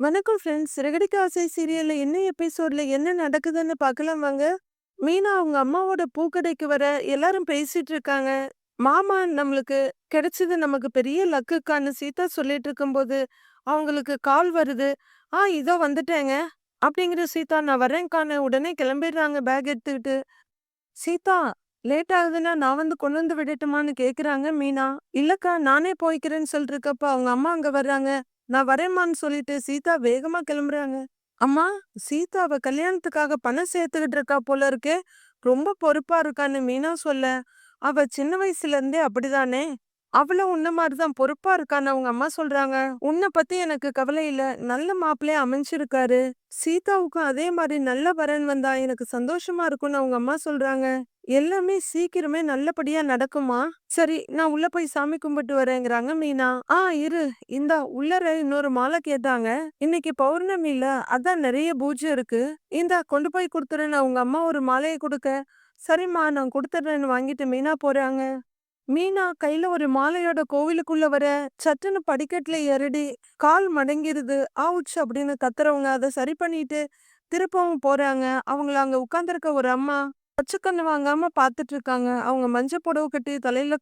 வணக்கம் ஃப்ரெண்ட்ஸ். சிறகடிக்க ஆசை சீரியல்ல என்ன எபிசோட்ல என்ன நடக்குதுன்னு பார்க்கலாம் வாங்க. மீனா அவங்க அம்மாவோட பூக்கடைக்கு வர எல்லாரும் பேசிட்டு இருக்காங்க. மாமா நம்மளுக்கு கிடைச்சது நமக்கு பெரிய லக்குக்கான்னு சீதா சொல்லிட்டு இருக்கும்போது, அவங்களுக்கு கால் வருது. "ஆ இதோ வந்துட்டேங்க" அப்படிங்கிற சீதா நான் வரேன்க்கான்னு உடனே கிளம்பிடுறாங்க பேக் எடுத்துக்கிட்டு. "சீதா லேட் ஆகுதுன்னா நான் வந்து கொண்டு வந்து விடட்டுமான்னு?" கேட்குறாங்க மீனா. "இல்லக்கா நானே போய்க்கிறேன்னு" சொல்லிருக்கப்ப அவங்க அம்மா அங்க வர்றாங்க. நான் வரேம்மான்னு சொல்லிட்டு சீதா வேகமா கிளம்புறாங்க. அம்மா சீதா அவ கல்யாணத்துக்காக பணம் சேர்த்துக்கிட்டு இருக்கா போல இருக்கே. ரொம்ப பொறுப்பா இருக்கான்னு மீனா சொல்ல, அவ சின்ன வயசுல இருந்தே அப்படிதானே. அவளும் உன்ன மாதிரிதான் பொறுப்பா இருக்கான்னு அவங்க அம்மா சொல்றாங்க. உன்னை பத்தி எனக்கு கவலை இல்ல. நல்ல மாப்பிள்ளைய அமைஞ்சிருக்காரு. சீதாவுக்கும் அதே மாதிரி நல்ல வரன் வந்தா எனக்கு சந்தோஷமா இருக்கும்னு அவங்க அம்மா சொல்றாங்க. எல்லாமே சீக்கிரமே நல்லபடியா நடக்குமா? சரி நான் உள்ள போய் சாமி கும்பிட்டு வரேங்கிறாங்க மீனா. ஆ இரு இந்தா உள்ளர இன்னொரு மாலை கேட்டாங்க. இன்னைக்கு பௌர்ணமி அதான் நிறைய பூஜை இருக்கு. இந்தா கொண்டு போய் கொடுத்துறேன்னு அவங்க அம்மா ஒரு மாலையை கொடுக்க, சரிம்மா நான் கொடுத்துட்றேன்னு வாங்கிட்டு மீனா போறாங்க. மீனா கையில ஒரு மாலையோட கோவிலுக்குள்ள வர சட்டுன்னு படிக்கட்டுல எறடி கால் மடங்கிருது. ஆவுச் அப்படின்னு கத்துறவங்க அதை சரி பண்ணிட்டு திருப்பவும் போறாங்க. அவங்கள அங்க உட்கார்ந்துருக்க ஒரு அம்மா பச்சைக்கண்ணு வாங்காம பாத்துட்டு இருக்காங்க. அவங்க மஞ்சள் புடவை கட்டி தலையில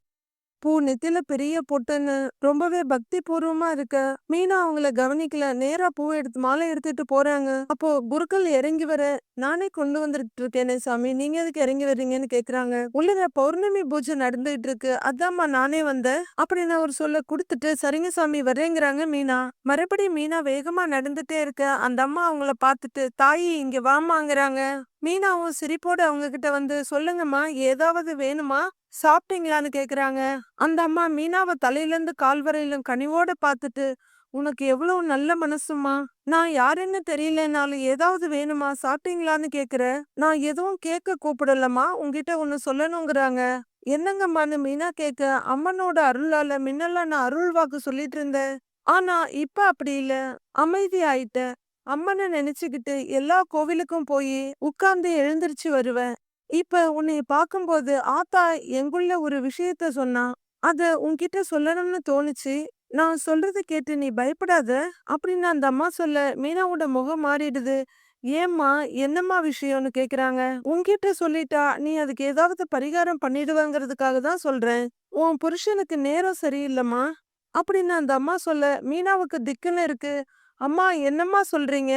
பூ நெத்தில பெரிய பொட்டுன்னு ரொம்பவே பக்தி பூர்வமா இருக்க மீனா அவங்கள கவனிக்கல. நேரா பூ எடுத்து மாலை எடுத்துட்டு போறாங்க. அப்போ குருக்கள் இறங்கி வர நானே கொண்டு வந்துட்டு இருக்கேனே சாமி. நீங்க எதுக்கு இறங்கி வர்றீங்கன்னு கேக்குறாங்க. உள்ள பௌர்ணமி பூஜை நடந்துகிட்டு இருக்கு. அதாம்மா நானே வந்தேன். அப்படின்னு ஒரு சொல்ல கொடுத்துட்டு சரிங்க சாமி வரேங்கிறாங்க மீனா. மறுபடி மீனா வேகமா நடந்துட்டே இருக்க. அந்த அம்மா அவங்கள பார்த்துட்டு தாயி இங்க வாமாங்கிறாங்க மீனாவும் சிரிப்போட அவங்க கிட்ட வந்து சொல்லுங்கம்மா ஏதாவது வேணுமா? சாப்பிட்டீங்களான்னு கேக்குறாங்க. அந்த அம்மா மீனாவை தலையில இருந்து கால் வரையிலும் கனிவோட பார்த்துட்டு உனக்கு எவ்வளவு நல்ல மனசுமா நான் யாருன்னு தெரியலனாலும் ஏதாவது வேணுமா? சாப்பிட்டீங்களான்னு கேக்குற. நான் எதுவும் கேட்க கூப்பிடலம்மா. உங்ககிட்ட ஒன்னு சொல்லணுங்கிறாங்க. என்னங்கம்மான்னு மீனா கேட்க அம்மனோட அருளால முன்னெல்லாம் நான் அருள் வாக்கு சொல்லிட்டு இருந்தேன். ஆனா இப்ப அப்படி இல்ல. அமைதி ஆயிட்ட அம்மனை நினைச்சுக்கிட்டு எல்லா கோவிலுக்கும் போய் உட்கார்ந்து எழுந்திருச்சு வருவேன். இப்ப உன்னை பார்க்கும்போது ஆத்தா எங்குள்ள ஒரு விஷயத்த சொன்னா அத உன்கிட்ட சொல்லணும்னு தோணுச்சு. நான் சொல்றத கேட்டு நீ பயப்படாத அப்படின்னு அந்த அம்மா சொல்ல மீனாவோட முகம் மாறிடுது. ஏம்மா என்னம்மா விஷயம்னு கேக்குறாங்க. உன்கிட்ட சொல்லிட்டா நீ அதுக்கு ஏதாவது பரிகாரம் பண்ணிடுவாங்கிறதுக்காக தான் சொல்றேன். உன் புருஷனுக்கு நேரம் சரியில்லைம்மா அப்படின்னு அந்த அம்மா சொல்ல மீனாவுக்கு திக்குன்னு இருக்கு. அம்மா என்னம்மா சொல்றீங்க?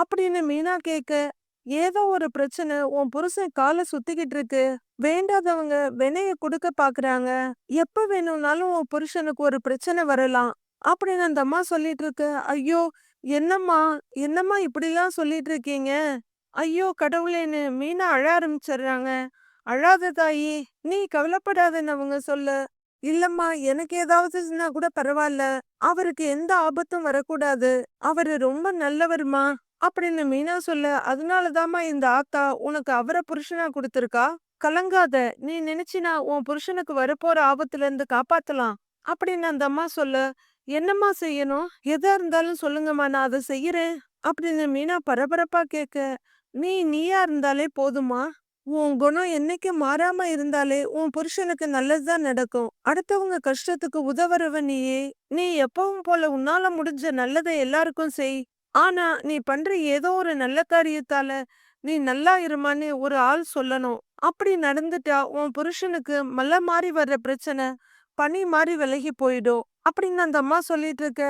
அப்படின்னு மீனா கேட்க ஏதோ ஒரு பிரச்சனை உன் புருஷன் காலை சுத்திக்கிட்டு இருக்கு. வேண்டாதவங்க வினைய கொடுக்க பாக்குறாங்க. எப்ப வேணும்னாலும் உன் புருஷனுக்கு ஒரு பிரச்சனை வரலாம். அப்படின்னு அந்த அம்மா சொல்லிட்டு இருக்கு. ஐயோ என்னம்மா என்னம்மா இப்படிலாம் சொல்லிட்டு இருக்கீங்க? ஐயோ கடவுளேன்னு மீனா அழ ஆரம்பிச்சிடுறாங்க. அழாத தாயி நீ கவலைப்படாதன்னு அவங்க சொல்லு. இல்லம்மா எனக்கு ஏதாவதுன்னா கூட பரவாயில்ல. அவருக்கு எந்த ஆபத்தும் வரக்கூடாது. அவரு ரொம்ப நல்லவருமா. அப்படின்னு மீனா சொல்ல அதனாலதாம்மா இந்த ஆத்தா உனக்கு அவரை புருஷனா கொடுத்துருக்கா? கலங்காத. நீ நினைச்சினா உன் புருஷனுக்கு வரப்போற ஆபத்துல இருந்து காப்பாத்தலாம். அப்படின்னு அந்த அம்மா சொல்ல என்னம்மா செய்யணும்? எதா இருந்தாலும் சொல்லுங்கம்மா நான் அதை செய்யறேன். அப்படின்னு மீனா பரபரப்பா கேட்க நீ நீயா இருந்தாலே போதுமா உன் குணம் என்னைக்கு மாறாம இருந்தாலே உன் புருஷனுக்கு நல்லதுதான் நடக்கும். அடுத்தவங்க கஷ்டத்துக்கு உதவுறவ நீயே. நீ எப்பவும் போல உன்னால முடிஞ்ச நல்லதை எல்லாருக்கும் செய். ஆனா நீ பண்ற ஏதோ ஒரு நல்ல காரியத்தால நீ நல்லா இருமான்னு ஒரு ஆள் சொல்லணும். அப்படி நடந்துட்டா உன் புருஷனுக்கு மலை மாறி வர்ற பிரச்சனை பனி மாறி விலகி போயிடும். அப்படின்னு அந்த அம்மா சொல்லிட்டு இருக்க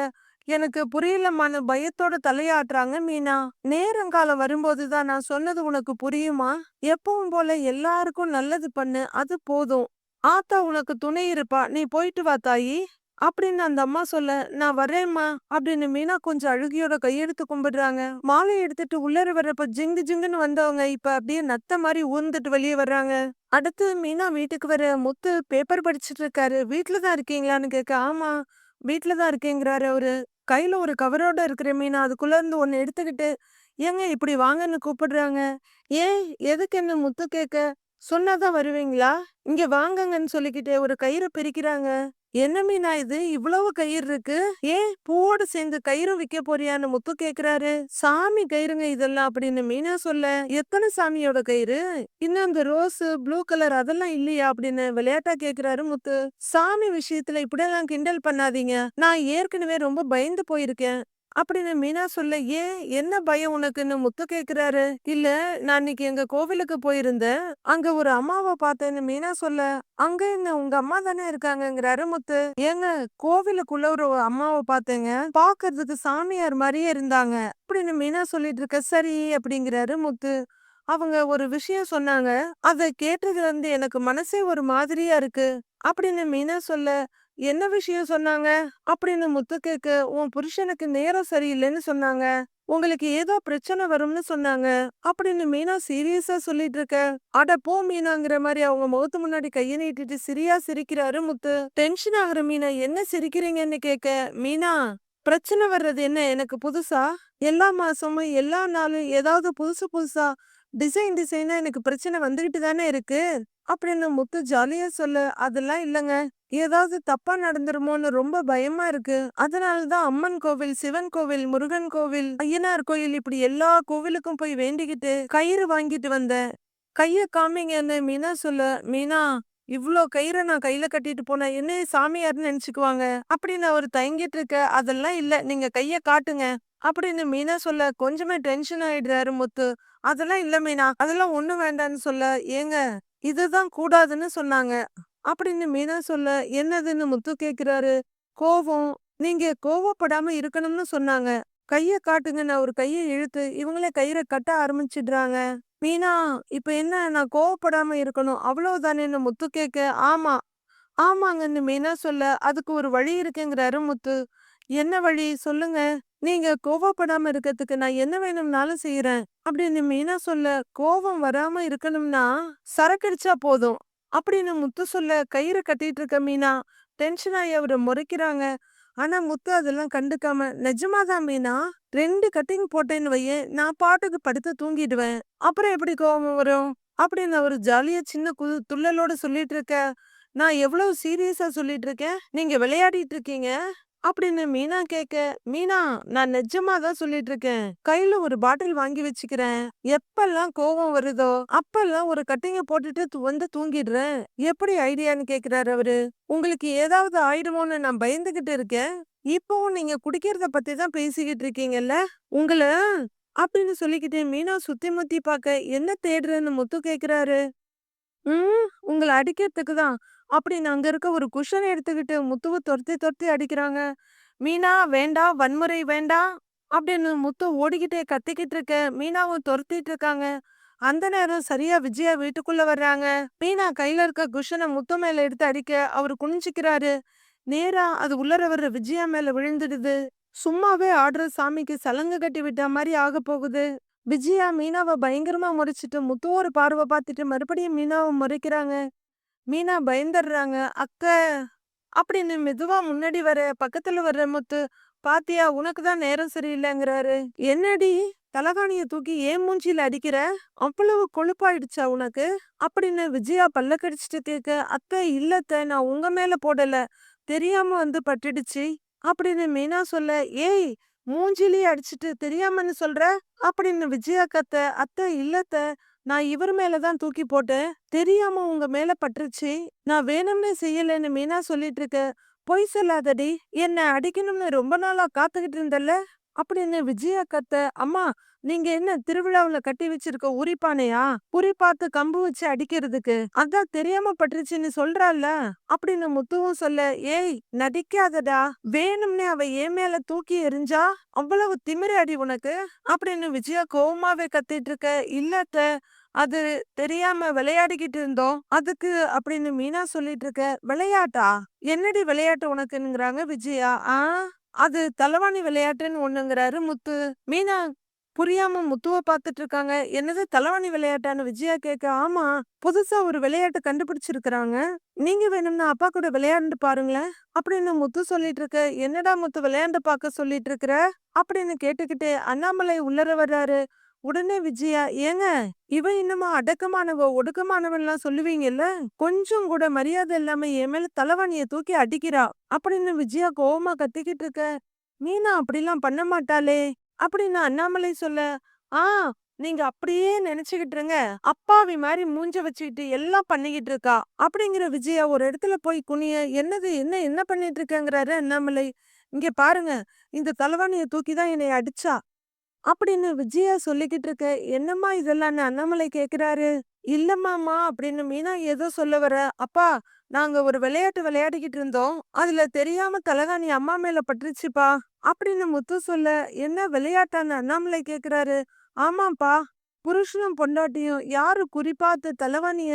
எனக்கு புரியலமான பயத்தோட தலையாட்டுறாங்க மீனா. நேரங்காலம் வரும்போதுதான் நான் சொன்னது உனக்கு புரியுமா? எப்பவும் போல எல்லாருக்கும் நல்லது பண்ணு அது போதும். ஆத்தா உனக்கு துணை இருப்பா நீ போயிட்டு வா தாயி. அப்படின்னு அந்த அம்மா சொல்ல நான் வரேன்மா அப்படின்னு மீனா கொஞ்சம் அழுகியோட கையெடுத்து கும்பிடுறாங்க. மாலை எடுத்துட்டு உள்ளர வர்றப்ப ஜிங்கு ஜிங்குன்னு வந்தவங்க இப்ப அப்படியே நத்த மாதிரி ஊர்ந்துட்டு வெளியே வர்றாங்க. அடுத்து மீனா வீட்டுக்கு வர முத்து பேப்பர் படிச்சுட்டு இருக்காரு. வீட்டுலதான் இருக்கீங்களான்னு கேட்க ஆமா வீட்டுலதான் இருக்கேங்கிறாரு அவரு. கையில ஒரு கவரோட இருக்கிற மீனா அதுக்குள்ள இருந்து ஒன்னு எடுத்துக்கிட்டு ஏங்க இப்படி வாங்கன்னு கூப்பிடுறாங்க. ஏன் எதுக்கு என்ன முத்து கேட்க சொன்னாதான் வருவீங்களா? இங்க வாங்கங்கன்னு சொல்லிக்கிட்டே ஒரு கயிறை பிரிக்கிறாங்க. என்ன மீனா இது? இவ்வளவு கயிறு இருக்கு. ஏன் பூவோட சேர்ந்து கயிறும் விற்க போறியான்னு முத்து கேக்குறாரு. சாமி கயிறுங்க இதெல்லாம் அப்படின்னு மீனா சொல்ல எத்தனை சாமியோட கயிறு? இன்னும் அந்த ரோஸ் ப்ளூ கலர் அதெல்லாம் இல்லையா? அப்படின்னு விளையாட்டா கேக்குறாரு முத்து. சாமி விஷயத்துல இப்படியெல்லாம் கிண்டல் பண்ணாதீங்க. நான் ஏற்கனவே ரொம்ப பயந்து போயிருக்கேன். அப்படின்னு மீனா சொல்ல ஏன்? என்ன பயம் உனக்குன்னு முத்து கேக்குறாரு இல்ல நான் இன்னைக்கு எங்க கோவிலுக்கு போயிருந்தேன். அங்க ஒரு அம்மாவை பார்த்தேன்னு மீனா சொல்ல அங்க என்ன உங்க அம்மா தானே இருக்காங்கிறாரு முத்து. ஏங்க கோவிலுக்குள்ள ஒரு அம்மாவை பார்த்தேங்க. பாக்குறதுக்கு சாமியார் மாதிரியே இருந்தாங்க. அப்படின்னு மீனா சொல்லிட்டு இருக்க சரி அப்படிங்கிறாரு முத்து. அவங்க ஒரு விஷயம் சொன்னாங்க. அதை கேட்டதுல இருந்து எனக்கு மனசே ஒரு மாதிரியா இருக்கு. அப்படின்னு மீனா சொல்ல என்ன விஷயம் சொன்னாங்க? அப்படின்னு முத்து கேக்க உன் புருஷனுக்கு நேரம் சரியில்லைன்னு சொன்னாங்க. உங்களுக்கு ஏதோ பிரச்சனை வரும்னு சொன்னாங்க. அப்படின்னு மீனா சீரியஸா சொல்லிட்டு இருக்க. அட போ மீனாங்கிற மாதிரி அவங்க முகத்து முன்னாடி கையை நீட்டிட்டு சிரியா சிரிக்கிறாரு முத்து. டென்ஷன் ஆகுற மீனா என்ன சிரிக்கிறீங்கன்னு கேக்க மீனா பிரச்சனை வர்றது என்ன? எனக்கு புதுசா? எல்லா மாசமும் எல்லா நாளும் ஏதாவது புதுசு புதுசா? டிசைன் டிசைனா எனக்கு பிரச்சனை வந்துகிட்டு தானே இருக்கு? அப்படின்னு முத்து ஜாலியா சொல்ல அதெல்லாம் இல்லைங்க. ஏதாவது தப்பா நடந்துருமோன்னு ரொம்ப பயமா இருக்கு. அதனாலதான் அம்மன் கோவில் சிவன் கோவில் முருகன் கோவில் ஐயனார் கோயில் இப்படி எல்லா கோவிலுக்கும் போய் வேண்டிக்கிட்டு கயிறு வாங்கிட்டு வந்தேன். கைய காமிங்கன்னு மீனா சொல்ல மீனா இவ்ளோ கயிறை நான் கையில கட்டிட்டு போனேன். என்ன சாமியார்னு நினைச்சுக்குவாங்க? அப்படின்னு அவர் தயங்கிட்டு இருக்க அதெல்லாம் இல்ல நீங்க கைய காட்டுங்க. அப்படின்னு மீனா சொல்ல கொஞ்சமே டென்ஷன் ஆயிடுறாரு முத்து. அதெல்லாம் இல்ல மீனா அதெல்லாம் ஒண்ணு வேண்டான்னு சொல்ல. ஏங்க இதுதான் கூடாதுன்னு சொன்னாங்க. அப்படின்னு மீனா சொல்ல என்னதுன்னு முத்து கேக்குறாரு. கோவம். நீங்க கோவப்படாம இருக்கணும்னு சொன்னாங்க. கைய நான் ஒரு கையை இழுத்து இவங்களே கயிறை கட்ட ஆரம்பிச்சிடுறாங்க. மீனா இப்ப என்ன? நான் கோவப்படாம இருக்கணும். அவ்வளவுதானேன்னு முத்து கேட்க ஆமா. ஆமாங்கன்னு மீனா சொல்ல அதுக்கு ஒரு வழி இருக்குங்கிறாரு முத்து. என்ன வழி? சொல்லுங்க. நீங்க கோவப்படாம இருக்கிறதுக்கு நான் என்ன வேணும்னாலும் செய்யறேன் அப்படின்னு மீனா சொல்ல கோவம் வராம இருக்கணும்னா சரக்கடிச்சா போதும். அப்படின்னு முத்து சொல்ல கயிறு கட்டிட்டு இருக்க மீனா டென்ஷன் ஆகி அவரை முறைக்கிறாங்க. ஆனா முத்து அதெல்லாம் கண்டுக்காம நிஜமாதான் மீனா ரெண்டு கட்டிங் போட்டேன்னு வையேன் நான் பாட்டுக்கு படுத்து தூங்கிடுவேன். அப்புறம் எப்படி கோபம் வரும்? அப்படின்னு அவர் ஜாலியா சின்ன குது துள்ளலோட சொல்லிட்டு இருக்க நான் எவ்வளவு சீரியஸா சொல்லிட்டு இருக்கேன்? நீங்க விளையாடிட்டு இருக்கீங்க? அப்படின்னு மீனா கேக்க மீனா நான் நிஜமா தான் சொல்லிட்டு இருக்கேன் கையில ஒரு பாட்டில் வாங்கி வச்சுக்கிறேன். எப்பெல்லாம் கோவம் வருதோ அப்பெல்லாம் ஒரு கட்டிங்க போட்டுட்டு வந்து தூங்கிடுறேன். எப்படி ஐடியான்னு கேக்குறாரு அவரு? உங்களுக்கு ஏதாவது ஆயிடுமோன்னு நான் பயந்துகிட்டு இருக்கேன். இப்பவும் நீங்க குடிக்கிறத பத்தி தான் பேசிக்கிட்டு இருக்கீங்கல்ல? உங்களை அப்படின்னு சொல்லிக்கிட்டே மீனா சுத்தி முத்தி பார்க்க என்ன தேடுறேன்னு முத்து கேக்குறாரு. ம் உங்களை அடிக்கிறதுக்கு தான். அப்படின்னு அங்க இருக்க ஒரு குஷன் எடுத்துக்கிட்டு முத்துவை துரத்தி துரத்தி அடிக்கிறாங்க. மீனா வேண்டாம் வன்முறை வேண்டாம் அப்படின்னு முத்து ஓடிக்கிட்டே கத்திக்கிட்டு இருக்க. மீனாவும் துரத்திட்டு இருக்காங்க. அந்த நேரம் சரியா விஜயா வீட்டுக்குள்ள வர்றாங்க. மீனா கையில இருக்க குஷனை முத்து மேல எடுத்து அடிக்க அவர் குனிஞ்சுக்கிறாரு. நேரா அது உள்ளர வர்ற விஜயா மேல விழுந்துடுது. சும்மாவே ஆடுற சாமிக்கு சலங்கு கட்டி விட்ட மாதிரி ஆக போகுது. விஜயா மீனாவை பயங்கரமா முறைச்சிட்டு முத்து ஒரு பார்வை பார்த்துட்டு மறுபடியும் மீனாவை முறைக்கிறாங்க. மீனா பயந்துடுறாங்க அக்க அப்படின்னு மெதுவா முன்னாடி வர பக்கத்துல வர்ற முத்து பாத்தியா உனக்கு தான் நேரம் சரியில்லைங்கிறாரு. என்னடி தலகாணிய தூக்கி ஏன் மூஞ்சியில அடிக்கிற? அவ்வளவு கொழுப்பாயிடுச்சா உனக்கு? அப்படின்னு விஜயா பல்ல கடிச்சிட்டு கேட்க அத்தை இல்லத்த நான் உங்க மேல போடல. தெரியாம வந்து பட்டுடுச்சு. அப்படின்னு மீனா சொல்ல ஏய் மூஞ்சிலேயே அடிச்சிட்டு தெரியாமன்னு சொல்ற? அப்படின்னு விஜயா கத்த அத்தை இல்லத்த நான் இவர் மேலதான் தூக்கி போட்டேன். தெரியாம உங்க மேல பட்டுருச்சு. நான் வேணும்னே செய்யலன்னு மீனா சொல்லிட்டு இருக்க. பொய் சொல்லாதடி. என்ன அடிக்கணும்னு ரொம்ப நாளா காத்துக்கிட்டு இருந்தல்ல? அப்படின்னு விஜயா கத்த அம்மா நீங்க என்ன திருவிழாவுல கட்டி வச்சிருக்க உரிப்பானையா உரி பார்த்து கம்பு வச்சு அடிக்கிறதுக்கு. அதான் தெரியாம பட்டுருச்சுன்னு சொல்றாள்ல? அப்படின்னு முத்துவும் சொல்ல ஏய் நடிக்காதடா. வேணும்னே அவ ஏன் மேல தூக்கி எறிஞ்சா அவ்வளவு திமிரு அடி உனக்கு? அப்படின்னு விஜயா கோவமாவே கத்திட்டு இருக்க இல்லத்த அது தெரியாம விளையாடிக்கிட்டு இருந்தோம். அதுக்கு அப்படின்னு மீனா சொல்லிட்டு இருக்க விளையாட்டா? என்னடி விளையாட்டு உனக்குங்கிறாங்க விஜயா? ஆ. அது தலவாணி விளையாட்டுன்னு ஒண்ணுங்கிறாரு. முத்து மீனா புரியாம முத்துவ பாத்துட்டு இருக்காங்க என்னது தலவாணி விளையாட்டான்னு விஜயா கேட்க ஆமா புதுசா ஒரு விளையாட்டு கண்டுபிடிச்சிருக்கிறாங்க. நீங்க வேணும்னா அப்பா கூட விளையாண்டு பாருங்களேன். அப்படின்னு முத்து சொல்லிட்டு இருக்க என்னடா முத்து விளையாண்டு பார்க்க சொல்லிட்டு இருக்கிற அப்படின்னு கேட்டுக்கிட்டே அண்ணாமலை உள்ளர வர்றாரு. உடனே விஜயா ஏங்க இவன் இன்னமா அடக்கமானவ ஒடுக்கமானவன்லாம் சொல்லுவீங்கல்ல? கொஞ்சம் கூட மரியாதை இல்லாம என் மேல தலைவாணிய தூக்கி அடிக்கிறா. அப்படின்னு விஜயா கோவமா கத்திக்கிட்டு இருக்க. மீனா அப்படிலாம் பண்ண மாட்டாளே. அப்படின்னு அண்ணாமலை சொல்ல ஆ நீங்க அப்படியே நினைச்சுக்கிட்டு இருங்க. அப்பாவி மாதிரி மூஞ்ச வச்சுக்கிட்டு எல்லாம் பண்ணிக்கிட்டு இருக்கா. அப்படிங்கிற விஜயா ஒரு இடத்துல போய் குனிய என்னது என்ன என்ன பண்ணிட்டு இருக்கங்கிறாரு அண்ணாமலை? இங்க பாருங்க இந்த தலைவாணிய தூக்கி தான் என்னை அடிச்சா. அப்படின்னு விஜயா சொல்லிக்கிட்டு இருக்க என்னம்மா இதெல்லாம்னு அண்ணாமலை கேக்குறாரு? இல்லம்மாமா அப்படின்னு மீனா ஏதோ சொல்ல வர அப்பா நாங்க ஒரு விளையாட்டு விளையாடிக்கிட்டு இருந்தோம். அதுல தெரியாம தலகாணி அம்மா மேல பட்டுருச்சுப்பா அப்படின்னு முத்து சொல்ல என்ன விளையாட்டான்னு அண்ணாமலை கேக்குறாரு? ஆமாப்பா புருஷனும் பொண்டாட்டியும் யாரு குறிப்பாத்து தலைவாணிய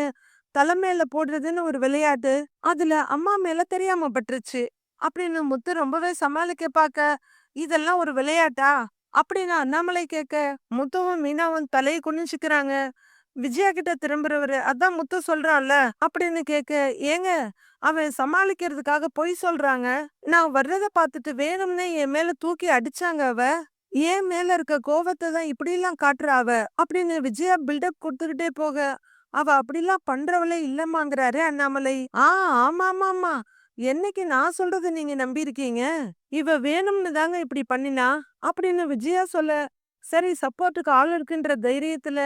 தலை மேல போடுறதுன்னு ஒரு விளையாட்டு அதுல அம்மா மேல தெரியாம பட்டுருச்சு அப்படின்னு முத்து ரொம்பவே சமாளிக்க பாக்க இதெல்லாம் ஒரு விளையாட்டா? அப்படின்னு அண்ணாமலை கேட்க முத்துவும் மீனாவும் தலையை குனிஞ்சுக்கிறாங்க. விஜயா கிட்ட திரும்புறவரு அதான் முத்து சொல்றான்ல அப்படின்னு கேட்க ஏங்க அவன் சமாளிக்கிறதுக்காக பொய் சொல்றாங்க. நான் வர்றத பார்த்துட்டு வேணும்னே என் மேல தூக்கி அடிச்சாங்க அவ. ஏன் மேல இருக்க கோவத்தை தான் இப்படி எல்லாம் காட்டுறா அவ அப்படின்னு விஜயா பில்டப் கொடுத்துக்கிட்டே போக அவ அப்படிலாம் பண்றவளே இல்லம்மாங்கிறாரு அண்ணாமலை. ஆ ஆமா ஆமா ஆமா என்னைக்கு நான் சொல்றதை நீங்க நம்பியிருக்கீங்க? இவ வேணும்னு தாங்க இப்படி பண்ணினா? அப்படின்னு விஜயா சொல்ல சரி சப்போர்ட்டுக்கு ஆள் இருக்குன்ற தைரியத்துல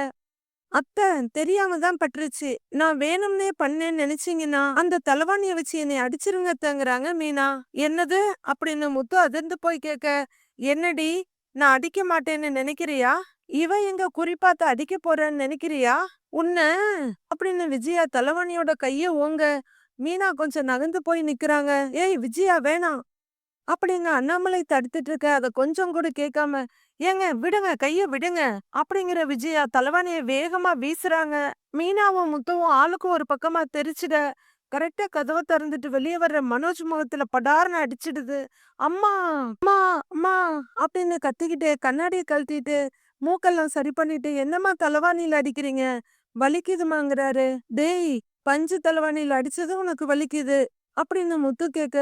அத்தை தெரியாம தான் பட்டுருச்சு. நான் வேணும்னே பண்ணேன்னு நினைச்சீங்கன்னா அந்த தலவாணிய வச்சு என்னை அடிச்சிருங்க அத்தைங்கிறாங்க மீனா. என்னது? அப்படின்னு முத்து அதிர்ந்து போய் கேட்க என்னடி நான் அடிக்க மாட்டேன்னு நினைக்கிறியா? இவ எங்க குறிப்பாத்து அடிக்க போறேன்னு நினைக்கிறியா? உன்ன? அப்படின்னு விஜயா தலவாணியோட கைய ஓங்க மீனா கொஞ்சம் நகர்ந்து போய் நிக்கிறாங்க. ஏய் விஜயா வேணாம். அப்படிங்க. அண்ணாமலை தடுத்துட்டு இருக்க அதை கொஞ்சம் கூட கேட்காம ஏங்க விடுங்க கைய விடுங்க அப்படிங்கிற விஜயா தலைவாணிய வேகமா வீசுறாங்க. மீனாவும் முத்துவும் ஆளுக்கும் ஒரு பக்கமா தெரிச்சிட கரெக்டா கதவை திறந்துட்டு வெளியே வர்ற மனோஜ் முகத்துல படார்னு அடிச்சிடுது. அம்மா அம்மா அம்மா அப்படின்னு கத்திக்கிட்டு கண்ணாடியை கழட்டிட்டு மூக்கெல்லாம் சரி பண்ணிட்டு என்னம்மா தலைவாணியில அடிக்கிறீங்க? வலிக்குதுமாங்கிறாரு டேய் பஞ்சு தலைவாணியில அடிச்சது உனக்கு வலிக்குது அப்படின்னு முத்து கேட்க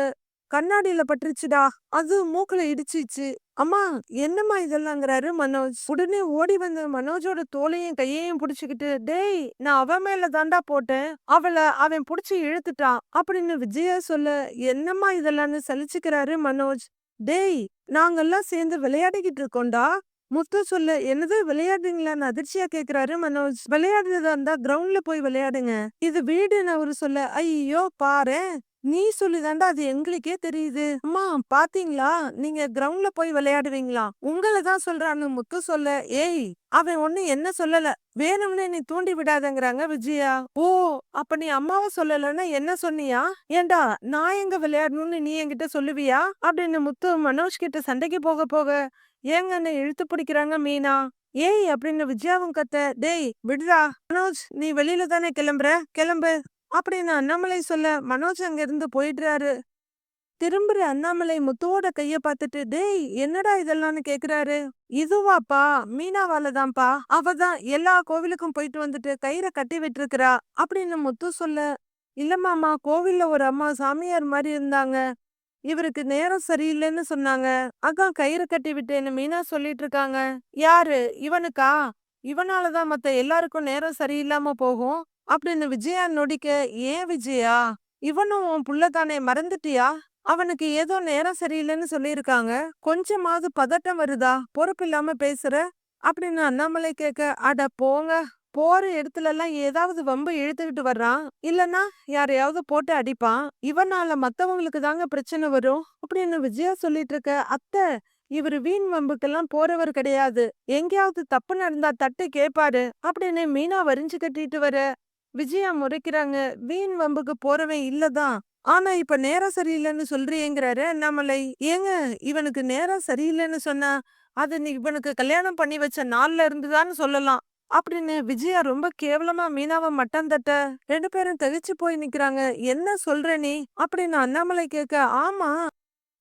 கண்ணாடியில பட்டுருச்சுடா. அது மூக்குல இடிச்சிச்சு. அம்மா என்னம்மா இதெல்லாங்கிறாரு மனோஜ். உடனே ஓடி வந்த மனோஜோட தோலையும் கையையும் புடிச்சுக்கிட்டு டேய் நான் அவ மேல தாண்டா போட்டேன். அவளை அவன் புடிச்சு இழுத்துட்டான். அப்படின்னு விஜயா சொல்ல என்னம்மா இதெல்லாம்னு சலிச்சுக்கிறாரு மனோஜ். டேய் நாங்கெல்லாம் சேர்ந்து விளையாடிக்கிட்டு இருக்கோம்டா. முத்து சொல்ல என்னது விளையாடுறீங்களான்னு அதிர்ச்சியா கேக்குறாரு மனோஜ். விளையாடுறதா இருந்தா கிரவுண்ட்ல போய் விளையாடுங்க. இது வீடுன்னு அவரு சொல்ல ஐயோ பாரு நீ சொல்லிதாண்டா அது எங்களுக்கே தெரியுது. அம்மா பாத்தீங்களா? நீங்க கிரவுண்ட்ல போய் விளையாடுவீங்களா? உங்களை தான் சொல்றான்னு முத்து சொல்ல. ஏய் அவன் ஒண்ணு என்ன சொல்லல? வேணும்னு நீ தூண்டி விடாதங்கிறாங்க விஜயா. ஓ அப்ப நீ அம்மாவை சொல்லலன்னா என்ன சொன்னியா? ஏண்டா நான் எங்க விளையாடணும்னு நீ என்கிட்ட சொல்லுவியா? அப்படின்னு முத்து மனோஜ் கிட்ட சண்டைக்கு போக போக ஏங்கன்னு இழுத்து பிடிக்கிறாங்க மீனா? ஏய் அப்படின்னு விஜயாவும் கத்த. டேய் விடுடா. மனோஜ் நீ வெளியில தானே கிளம்புற? கிளம்பு. அப்படின்னு அண்ணாமலை சொல்ல மனோஜ் அங்க இருந்து போயிடுறாரு. திரும்புற அண்ணாமலை முத்துவோட கைய பார்த்துட்டு டேய் என்னடா இதெல்லாம்னு கேக்குறாரு? இதுவாப்பா? மீனாவால தான்ப்பா அவ தான் எல்லா கோவிலுக்கும் போயிட்டு வந்துட்டு கயிறை கட்டி விட்டுருக்கிறா. அப்படின்னு முத்து சொல்ல இல்ல மாமா கோவில்ல ஒரு அம்மா சாமியார் மாதிரி இருந்தாங்க. இவருக்கு நேரம் சரியில்லைன்னு சொன்னாங்க. அதான் கயிறு கட்டி விட்டேன்னு மீனா சொல்லிட்டு இருக்காங்க யாரு? இவனுக்கா? இவனாலதான் மத்த எல்லாருக்கும் நேரம் சரியில்லாம போகும். அப்படின்னு விஜயா நொடிக்க ஏன் விஜயா? இவனும் உன் புள்ளதானே மறந்துட்டியா? அவனுக்கு ஏதோ நேரம் சரியில்லைன்னு சொல்லியிருக்காங்க. கொஞ்சமாவது பதட்டம் வருதா? பொறுப்பில்லாம பேசுற? அப்படின்னு அண்ணாமலை கேட்க அட போங்க. போற இடத்துல எல்லாம் ஏதாவது வம்பு இழுத்துக்கிட்டு வர்றான். இல்லனா யாரையாவது போட்டு அடிப்பான். இவனால மத்தவங்களுக்கு தாங்க பிரச்சனை வரும். அப்படின்னு விஜயா சொல்லிட்டு இருக்க அத்தை இவரு வீண் வம்புக்கெல்லாம் போறவர் கிடையாது. எங்கேயாவது தப்பு நடந்தா தட்டு கேட்பாரு அப்படின்னு மீனா வரிஞ்சு கட்டிட்டு வர விஜயா முறைக்கிறாங்க. வீண் வம்புக்கு போறவன் இல்லதான் ஆனா இப்ப நேரம் சரியில்லைன்னு சொல்றீங்கிறாரு. அண்ணாமலை ஏங்க இவனுக்கு நேரம் சரியில்லைன்னு சொன்னா அது நீ இவனுக்கு கல்யாணம் பண்ணி வச்ச நாள்ல இருந்துதான்னு சொல்லலாம். அப்படின்னு விஜயா ரொம்ப கேவலமா மீனாவை மட்டம் தட்ட ரெண்டு பேரும் தவிச்சு போய் நிக்கிறாங்க. என்ன சொல்ற நீ? அப்படின்னு அண்ணாமலை கேட்க ஆமா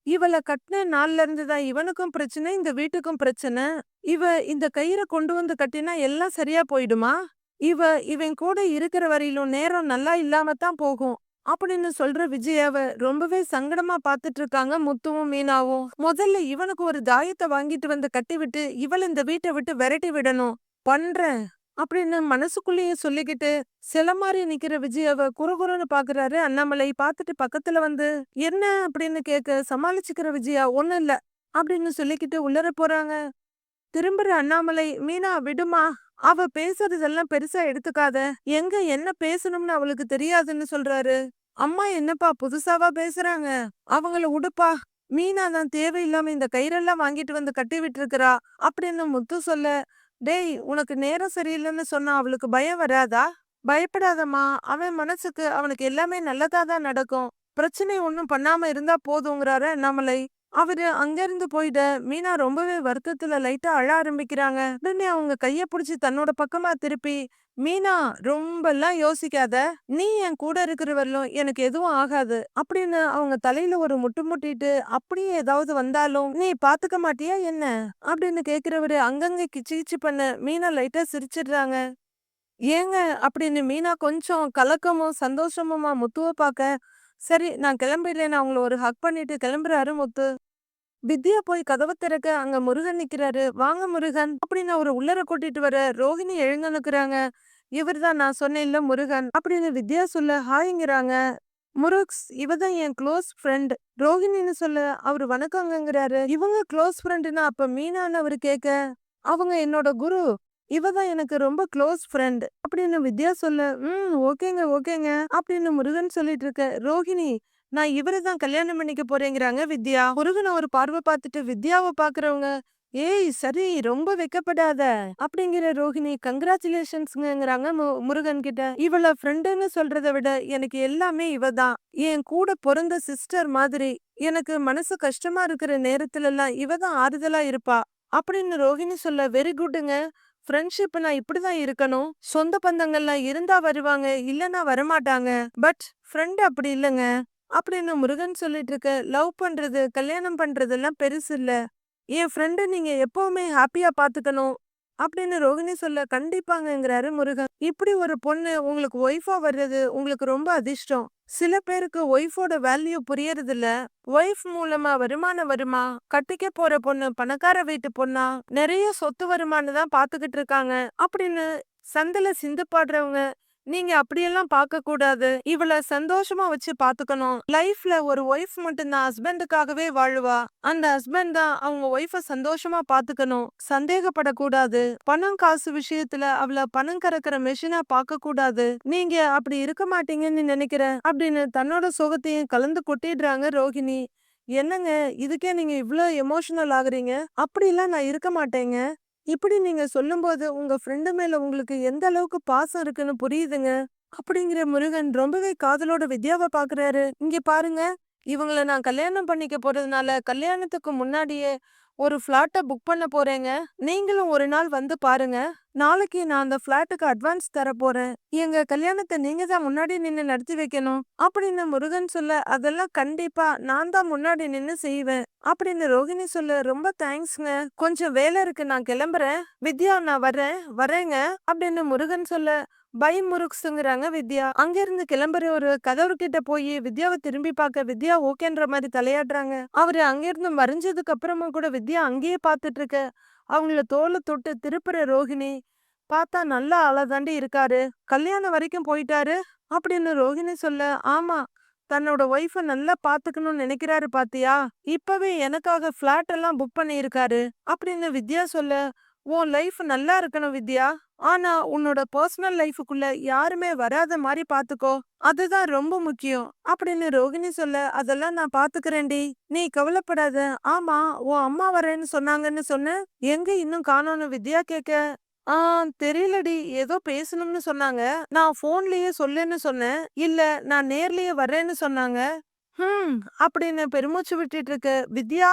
இவளை கட்டின நாள்ல இருந்துதான் இவனுக்கும் பிரச்சனை இந்த வீட்டுக்கும் பிரச்சனை. இவ இந்த கயிறை கொண்டு வந்து கட்டினா எல்லாம் சரியா போயிடுமா? இவ இவன் கூட இருக்கிற வரையிலும் நேரம் நல்லா இல்லாம தான் போகும். அப்படின்னு சொல்ற விஜயாவ ரொம்பவே சங்கடமா பாத்துட்டு இருக்காங்க முத்துவும் மீனாவும். முதல்ல இவனுக்கு ஒரு தாயத்தை வாங்கிட்டு வந்து கட்டி விட்டு இவள் இந்த வீட்டை விட்டு விரட்டி விடணும். பண்றேன். அப்படின்னு மனசுக்குள்ளேயே சொல்லிக்கிட்டு சில மாதிரி நிக்கிற விஜயாவ குறுகுறுன்னு பாக்குறாரு அண்ணாமலை. பாத்துட்டு பக்கத்துல வந்து என்ன? அப்படின்னு கேட்க சமாளிச்சுக்கிற விஜயா? ஒண்ணும் இல்ல. அப்படின்னு சொல்லிக்கிட்டு உள்ளர போறாங்க. திரும்புற அண்ணாமலை மீனா விடுமா? அவ பேசுறதெல்லாம் பெருசா எடுத்துக்காத. எங்க என்ன பேசணும்னு அவளுக்கு தெரியாதுன்னு சொல்றாரு. அம்மா என்னப்பா புதுசாவா பேசுறாங்க? அவங்கள உடுப்பா. மீனா தான் தேவையில்லாம இந்த கயிறெல்லாம் வாங்கிட்டு வந்து கட்டி விட்டுருக்கிறா. அப்படின்னு முத்து சொல்ல டேய் உனக்கு நேரம் சரியில்லைன்னு சொன்னா அவளுக்கு பயம் வராதா? பயப்படாதம்மா. அவன் மனசுக்கு அவனுக்கு எல்லாமே நல்லதா தான் நடக்கும். பிரச்சனை ஒன்றும் பண்ணாம இருந்தா போதுங்கிறாரு அண்ணாமலை. அவரு அங்கிருந்து போயிட மீனா ரொம்பவே வருத்தத்துல லைட்டா அழ ஆரம்பிக்கிறாங்க. உடனே அவங்க கைய புடிச்சு தன்னோட பக்கமா திருப்பி மீனா ரொம்பலாம் யோசிக்காத. நீ என் கூட இருக்கிற வரலும் எனக்கு எதுவும் ஆகாது. அப்படின்னு அவங்க தலையில ஒரு முட்டு முட்டிட்டு அப்படியே ஏதாவது வந்தாலும் நீ பாத்துக்க மாட்டியா என்ன? அப்படின்னு கேக்குறவரு அங்கங்க கிச்சு பண்ண மீனா லைட்டா சிரிச்சிடுறாங்க. ஏங்க? அப்படின்னு மீனா கொஞ்சம் கலக்கமும் சந்தோஷமுமா முத்துவ பார்க்க சரி நான் கிளம்பிடலேன்னு அவங்கள ஒரு ஹக் பண்ணிட்டு கிளம்புறாரு முத்து. வித்யா போய் கதவை திறக்க அங்க முருகன் நிக்கிறாரு. வாங்க முருகன் அப்படின்னு அவரை உள்ளர கூட்டிட்டு வர ரோஹிணி எழுந்து நிக்கிறாங்க. இவர்தான் நான் சொன்னேன்ல முருகன் அப்படின்னு வித்யா சொல்ல ஹாய்ங்கிறாங்க. முருக்ஸ் இவதான் என் க்ளோஸ் ஃப்ரெண்ட் ரோஹிணின்னு சொல்ல அவரு வணக்கங்கிறாரு இவங்க க்ளோஸ் ஃப்ரெண்டுன்னா அப்ப மீனான்னு அவர் கேட்க அவங்க என்னோட குரு. இவ தான் எனக்கு ரொம்ப க்ளோஸ் ஃப்ரெண்ட் அப்படின்னு வித்யா சொல்ல ம் ஓகேங்க ஓகேங்க அப்படின்னு முருகன் சொல்லிட்டு இருக்க. ரோஹிணி நான் இவரை தான் கல்யாணம் பண்ணிக்க போறேங்கிறாங்க வித்யா. முருகனை ஒரு பார்வை பார்த்துட்டு வித்யாவை பாக்குறவங்க ஏய் சரி ரொம்ப வெக்கப்படாத அப்படிங்கிற ரோஹிணி கங்க்ராச்சுலேஷன்ஸ்ங்கிறாங்க முருகன் கிட்ட. இவள ஃப்ரெண்டுன்னு சொல்றதை விட எனக்கு எல்லாமே இவ தான். என் கூட பிறந்த சிஸ்டர் மாதிரி. எனக்கு மனசு கஷ்டமா இருக்கிற நேரத்துல எல்லாம் இவ தான் ஆறுதலா இருப்பா அப்படின்னு ரோஹிணி சொல்ல வெரி குட்டுங்க ஃப்ரெண்ட்ஷிப்னா இப்படிதான் இருக்கணும். சொந்த பந்தங்கள்லாம் இருந்தா வருவாங்க இல்லனா வரமாட்டாங்க. பட் ஃப்ரெண்ட் அப்படி இல்லைங்க. அப்படின்னு முருகன் சொல்லிட்டு இருக்க லவ் பண்றது கல்யாணம் பண்றதெல்லாம் பெருசு இல்ல. என் ஃப்ரெண்டை நீங்க எப்பவுமே ஹாப்பியா பாத்துக்கணும். அப்படின்னு ரோகிணி சொல்ல கண்டிப்பாங்கிறாரு முருகன். இப்படி ஒரு பொண்ணு உங்களுக்கு ஒய்ஃபா வர்றது உங்களுக்கு ரொம்ப அதிர்ஷ்டம். சில பேருக்கு ஒய்ஃபோட வேல்யூ புரியறது இல்ல ஒய்ஃப் மூலமா வருமானம் வருமா? கட்டிக்க போற பொண்ணு பணக்கார வீட்டு பொண்ணா? நிறைய சொத்து வருமானம் தான் பாத்துக்கிட்டு இருக்காங்க. அப்படின்னு சந்தில சிந்து பாடுறவங்க நீங்க அப்படியெல்லாம் பார்க்க கூடாது. இவள சந்தோஷமா வச்சு பாத்துக்கணும் லைஃப்ல ஒரு ஒய்ஃப் மட்டும்தான் ஹஸ்பண்டுக்காகவே வாழுவா. அந்த ஹஸ்பண்ட் தான் அவங்க ஒய்ஃப சந்தோஷமா பாத்துக்கணும் சந்தேகப்படக்கூடாது. பணம் காசு விஷயத்துல அவள பணம் கறக்கிற மெஷினா பார்க்க கூடாது. நீங்க அப்படி இருக்க மாட்டீங்கன்னு நினைக்கிறேன் அப்படின்னு தன்னோட சுகத்தையும் கலந்து கொட்டிடுறாங்க ரோஹிணி. என்னங்க இதுக்கே நீங்க இவ்ளோ எமோஷனல் ஆகுறீங்க? அப்படிலாம் நான் இருக்க மாட்டேங்க. இப்படி நீங்க சொல்லும்போது உங்க ஃப்ரெண்டு மேல உங்களுக்கு எந்த அளவுக்கு பாசம் இருக்குன்னு புரியுதுங்க? அப்படிங்கிற முருகன் ரொம்பவே காதலோட வித்யாவை பாக்குறாரு. இங்க பாருங்க. இவங்கள நான் கல்யாணம் பண்ணிக்க போறதுனால கல்யாணத்துக்கு முன்னாடியே ஒரு ஃப்ளாட்டை புக் பண்ண போறேங்க. நீங்களும் ஒரு நாள் வந்து பாருங்க. நாளைக்கு நான் அந்த ஃப்ளாட்டுக்கு அட்வான்ஸ் தர போறேன். எங்க கல்யாணத்தை நீங்க தான் முன்னாடி நின்று நடத்தி வைக்கணும். அப்படின்னு முருகன் சொல்ல அதெல்லாம் கண்டிப்பா நான் தான் முன்னாடி நின்று செய்வேன். அப்படின்னு ரோஹிணி சொல்ல ரொம்ப தேங்க்ஸ்ங்க. கொஞ்சம் வேலை இருக்கு. நான் கிளம்புறேன். வித்யா நான் வரேன் வரேங்க. அப்படின்னு முருகன் சொல்ல பை முருக்ஸுங்கிறாங்க வித்யா. அங்கிருந்து கிளம்புற ஒரு கதவு கிட்ட போய் வித்யாவை திரும்பி பார்க்க வித்யா ஓகேன்ற மாதிரி தலையாடுறாங்க. அவரு அங்கிருந்து மறைஞ்சதுக்கு அப்புறமா கூட வித்யா அங்கேயே பார்த்துட்டு இருக்க. அவங்கள தோலை தொட்டு திருப்புற ரோஹிணி பார்த்தா நல்லா அழதாண்டி இருக்காரு. கல்யாணம் வரைக்கும் போயிட்டாரு அப்படின்னு ரோஹிணி சொல்ல ஆமா தன்னோட ஒய்ஃப நல்லா பாத்துக்கணும்னு நினைக்கிறாரு பாத்தியா? இப்பவே எனக்காக பிளாட் எல்லாம் புக் பண்ணியிருக்காரு. அப்படின்னு வித்யா சொல்ல உன் லைஃப் நல்லா இருக்கணும் வித்யா. ஆனா உன்னோட பர்சனல் லைஃபுக்குள்ள யாருமே வராத மாதிரி பாத்துக்கோ. அதுதான் ரொம்ப முக்கியம். அப்படின்னு ரோகிணி சொல்ல அதெல்லாம் நான் பாத்துக்கிறேன்டி. நீ கவலைப்படாத. ஆமா உன் அம்மா வரேன்னு சொன்னாங்கன்னு சொன்ன. எங்க இன்னும் காணோன்னு வித்யா கேக்க? ஆ தெரியலடி. ஏதோ பேசணும்னு சொன்னாங்க. நான் போன்லயே சொல்லுன்னு சொன்னேன். இல்ல நான் நேர்லயே வர்றேன்னு சொன்னாங்க. ஹம் அப்படின்னு பெருமூச்சு விட்டுட்டு இருக்கு வித்யா.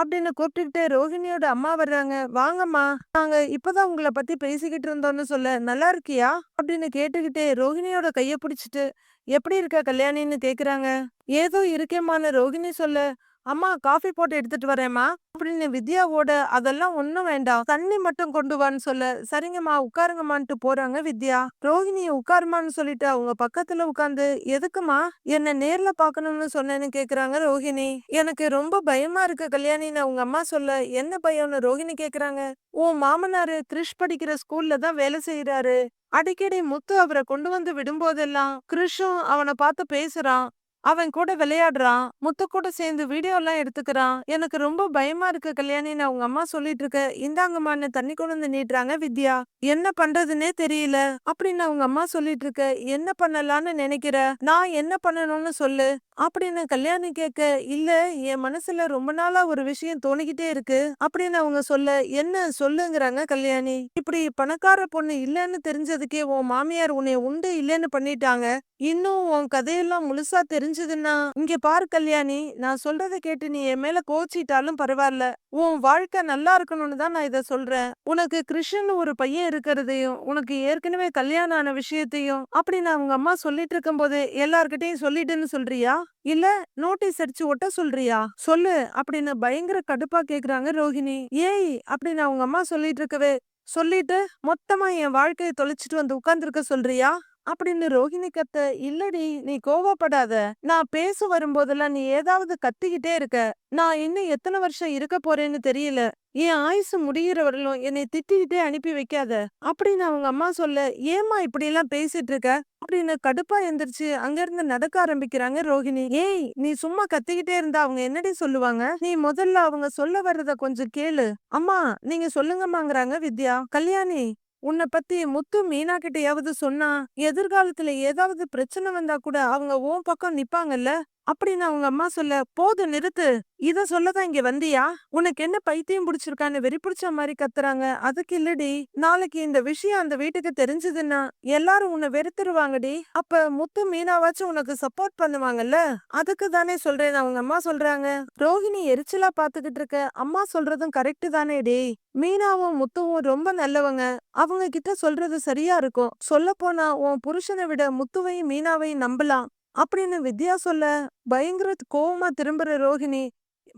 அப்படின்னு கூப்பிட்டுக்கிட்டு ரோஹிணியோட அம்மா வர்றாங்க. வாங்கம்மா. நாங்க இப்பதான் உங்களை பத்தி பேசிக்கிட்டு இருந்தோம்னு சொல்ல நல்லா இருக்கியா? அப்படின்னு கேட்டுக்கிட்டே ரோஹிணியோட கைய பிடிச்சிட்டு எப்படி இருக்க கல்யாணின்னு கேக்குறாங்க? ஏதோ இருக்கேமான ரோஹிணி சொல்ல அம்மா காஃபி போட்டு எடுத்துட்டு வரேம்மா. அப்படின்னு வித்யாவோட அதெல்லாம் ஒன்றும் வேண்டாம். தண்ணி மட்டும் கொண்டு வான்னு சொல்ல சரிங்கம்மா உட்காருங்கம்மான்ட்டு போறாங்க வித்யா. ரோஹிணிய உட்காருமான்னு சொல்லிட்டு அவங்க பக்கத்துல உட்காந்து எதுக்குமா என்ன நேர்ல பாக்கணும்னு சொன்னேன்னு கேக்குறாங்க ரோஹிணி. எனக்கு ரொம்ப பயமா இருக்கு கல்யாணின்னு அவங்க அம்மா சொல்ல என்ன பயம்னு ரோஹிணி கேக்குறாங்க. உன் மாமனாரு கிறிஷ் படிக்கிற ஸ்கூல்ல தான் வேலை செய்யறாரு அடிக்கடி முத்து அவரை கொண்டு வந்து விடும்போதெல்லாம் கிருஷும் அவனை பார்த்து பேசுறான். அவன் கூட விளையாடுறான் முத்து கூட சேர்ந்து வீடியோ எல்லாம் எடுத்துக்கிறான். எனக்கு ரொம்ப பயமா இருக்கு கல்யாணின்னு அவங்க அம்மா சொல்லிட்டு இருக்க இந்தாங்கம்மான்னு தண்ணி கொண்டு வந்து நீட்டுறாங்க வித்யா. என்ன பண்றதுன்னே தெரியல. அப்படின்னு அவங்க அம்மா சொல்லிட்டு இருக்க என்ன பண்ணலான்னு நினைக்கிற? நான் என்ன பண்ணணும்னு சொல்லு. அப்படின்னு கல்யாணி கேட்க இல்ல என் மனசுல ரொம்ப நாளா ஒரு விஷயம் தோணிக்கிட்டே இருக்கு. அப்படின்னு அவங்க சொல்ல என்ன சொல்லுங்கிறாங்க கல்யாணி. இப்படி பணக்கார பொண்ணு இல்லைன்னு தெரிஞ்சதுக்கே உன் மாமியார் உன்னை உண்டு இல்லைன்னு பண்ணிட்டாங்க. இன்னும் உன் கதையெல்லாம் முழுசா தெரிஞ்சு தெரிஞ்சதுன்னா இங்க பாரு கல்யாணி நான் சொல்றத கேட்டு நீ என் மேல கோச்சிட்டாலும் பரவாயில்ல. உன் வாழ்க்கை நல்லா இருக்கணும்னு தான் நான் இத சொல்றேன். உனக்கு கிருஷ்ணன் ஒரு பையன் இருக்கிறதையும் உனக்கு ஏற்கனவே கல்யாணம் ஆன விஷயத்தையும் அப்படின்னு அவங்க அம்மா சொல்லிட்டு இருக்கும் போது எல்லார்கிட்டையும் சொல்லிட்டுன்னு சொல்றியா? இல்ல நோட்டீஸ் அடிச்சு ஒட்ட சொல்றியா? சொல்லு அப்படின்னு பயங்கர கடுப்பா கேக்குறாங்க ரோஹிணி. ஏய் அப்படின்னு அவங்க அம்மா சொல்லிட்டு இருக்கவே சொல்லிட்டு மொத்தமா என் வாழ்க்கையை தொலைச்சிட்டு வந்து உட்கார்ந்துருக்க சொல்றியா? அப்படின்னு ரோஹிணி கத்த இல்லடி நீ கோவப்படாத. நான் பேச வரும்போதெல்லாம் நீ ஏதாவது கத்திக்கிட்டே இருக்க. நான் இன்னும் எத்தனை வருஷம் இருக்க போறேன்னு தெரியல. என் ஆயுசு முடிகிறவர்களும் என்னை திட்டிக்கிட்டே அனுப்பி வைக்காத. அப்படின்னு அவங்க அம்மா சொல்ல ஏமா இப்படி எல்லாம் பேசிட்டு இருக்க? அப்படின்னு கடுப்பா எந்திரிச்சு அங்க இருந்து நடக்க ஆரம்பிக்கிறாங்க ரோஹிணி. ஏய் நீ சும்மா கத்திக்கிட்டே இருந்தா அவங்க என்னடி சொல்லுவாங்க? நீ முதல்ல அவங்க சொல்ல வர்றத கொஞ்சம் கேளு. அம்மா நீங்க சொல்லுங்கம்மாங்கிறாங்க வித்யா. கல்யாணி உன்னை பத்தி முத்து மீனா கிட்டயாவது சொன்னா எதிர்காலத்துல ஏதாவது பிரச்சனை வந்தா கூட அவங்க உன் பக்கம் நிப்பாங்கல்ல? அப்படின்னு அவங்க அம்மா சொல்ல போது நிறுத்து. இத சொல்லதான் இங்க வந்தியா? உனக்கு என்ன பைத்தியம் பிடிச்சிருக்கான்னு வெறி பிடிச்ச மாதிரி கத்துறாங்க. அதுக்கு இல்லடி. நாளைக்கு இந்த விஷயம் அந்த வீட்டுக்கு தெரிஞ்சதுன்னா எல்லாரும் உன்னை வெறுத்துருவாங்கடி. அப்ப முத்து மீனாவாச்சும் உனக்கு சப்போர்ட் பண்ணுவாங்கல்ல? அதுக்கு தானே சொல்றேன் அவங்க அம்மா சொல்றாங்க. ரோஹிணி எரிச்சலா பாத்துக்கிட்டு இருக்க. அம்மா சொல்றதும் கரெக்ட் தானே டி மீனாவும் முத்துவும் ரொம்ப நல்லவங்க. அவங்க கிட்ட சொல்றது சரியா இருக்கும். சொல்ல போனா உன் புருஷனை விட முத்துவையும் மீனாவையும் நம்பலாம். அப்படின்னு வித்யா சொல்ல பயங்கர கோவமா திரும்புற ரோஹிணி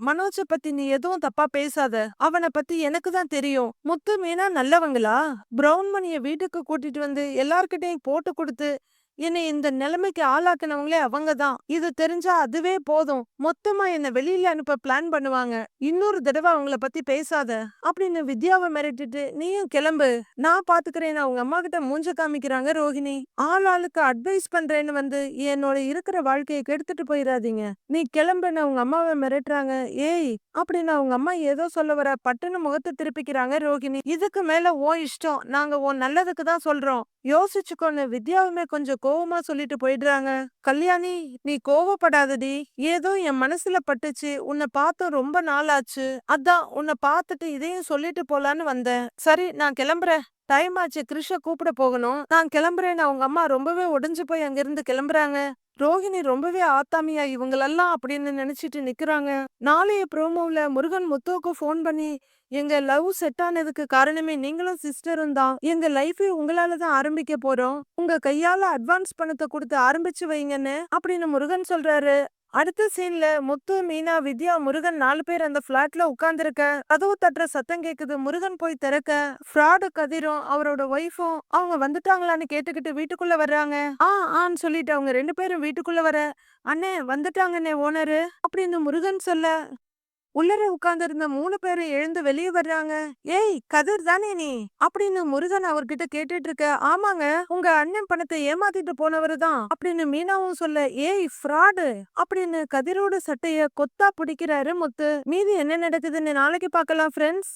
மனோஜ பத்தி நீ எதுவும் தப்பா பேசாத. அவனை பத்தி எனக்கு தான் தெரியும். முத்து மீனா நல்லவங்களா? பிரவுன் மணிய வீட்டுக்கு கூட்டிட்டு வந்து எல்லார்கிட்டையும் போட்டு கொடுத்து என்னை இந்த நிலைமைக்கு ஆளாக்குனவங்களே அவங்க தான். இது தெரிஞ்சா அதுவே போதும். மொத்தமா என்னை வெளியில அனுப்ப பிளான் பண்ணுவாங்க. இன்னொரு தடவை அவங்கள பத்தி பேசாத. அப்படின்னு வித்யாவை மிரட்டிட்டு நீயும் கிளம்பு. நான் பாத்துக்கிறேன். அவங்க அம்மா கிட்ட மூஞ்ச காமிக்கிறாங்க ரோஹிணி. ஆள் ஆளுக்கு அட்வைஸ் பண்றேன்னு வந்து என்னோட இருக்கிற வாழ்க்கையை கெடுத்துட்டு போயிடாதீங்க நீ கிளம்புன்னு அவங்க அம்மாவை மிரட்டுறாங்க. ஏய்! அப்படின்னு அவங்க அம்மா ஏதோ சொல்ல வர பட்டுன்னு முகத்தை திருப்பிக்கிறாங்க ரோஹிணி. இதுக்கு மேல ஓ இஷ்டம். நாங்க உன் நல்லதுக்கு தான் சொல்றோம். யோசிச்சுக்கோன்னு வித்யாவுமே கொஞ்சம் கோவமா சொல்லிட்டு போயிடுறாங்க. கல்யாணி நீ கோவப்படாதடி. ஏதோ என் மனசுல பட்டுச்சு. உன்னை பார்த்தும் ரொம்ப நாள் ஆச்சு அதான் உன்னை பார்த்துட்டு இதையும் சொல்லிட்டு போலான்னு வந்தேன். சரி நான் கிளம்புறேன். டைம் ஆச்சு. கிருஷ கூப்பிட போகணும். நான் கிளம்புறேன்னு அவங்க அம்மா ரொம்பவே ஒடிஞ்சு போய் அங்கிருந்து கிளம்புறாங்க. ரோஹிணி ரொம்பவே ஆத்தாமியா இவங்களெல்லாம் அப்படின்னு நினைச்சிட்டு நிக்கிறாங்க. நாளைய ப்ரோமோவில் முருகன் முத்துவுக்கு ஃபோன் பண்ணி எங்க லவ் செட் ஆனதுக்கு காரணமே நீங்களும் சிஸ்டரும் தான். எங்க லைஃபே உங்களால தான் ஆரம்பிக்க போறோம். உங்க கையால அட்வான்ஸ் பணத்தை கொடுத்து ஆரம்பிச்சு வைங்கன்னு அப்படின்னு முருகன் சொல்றாரு. அடுத்த சீன்ல முத்து மீனா வித்யா முருகன் நாலு பேர் அந்த பிளாட்ல உட்கார்ந்துருக்க கதவு தட்டுற சத்தம் கேக்குது. முருகன் போய் திறக்க ஃப்ராடு கதிரும் அவரோட ஒய்ஃபும் அவங்க வந்துட்டாங்களான்னு கேட்டுக்கிட்டு வீட்டுக்குள்ள வர்றாங்க. ஆ ஆன்னு சொல்லிட்டு அவங்க ரெண்டு பேரும் வீட்டுக்குள்ள வர அண்ணே வந்துட்டாங்கண்ணே ஓனரு அப்படின்னு முருகன் சொல்ல உள்ளர உட்கார்ந்திருந்த மூணு பேரும் எழுந்து வெளியே வர்றாங்க. ஏய் கதிர் தானே நீ? அப்படின்னு முருகன் அவர்கிட்ட கேட்டுட்டு இருக்க ஆமாங்க உங்க அண்ணன் பணத்தை ஏமாத்திட்டு போனவரு தான். அப்படின்னு மீனாவும் சொல்ல ஏய் ஃப்ராடு அப்படின்னு கதிரோட சட்டைய கொத்தா பிடிக்கிறாரு முத்து. மீதி என்ன நடக்குதுன்னு நாளைக்கு பார்க்கலாம் ஃப்ரெண்ட்ஸ்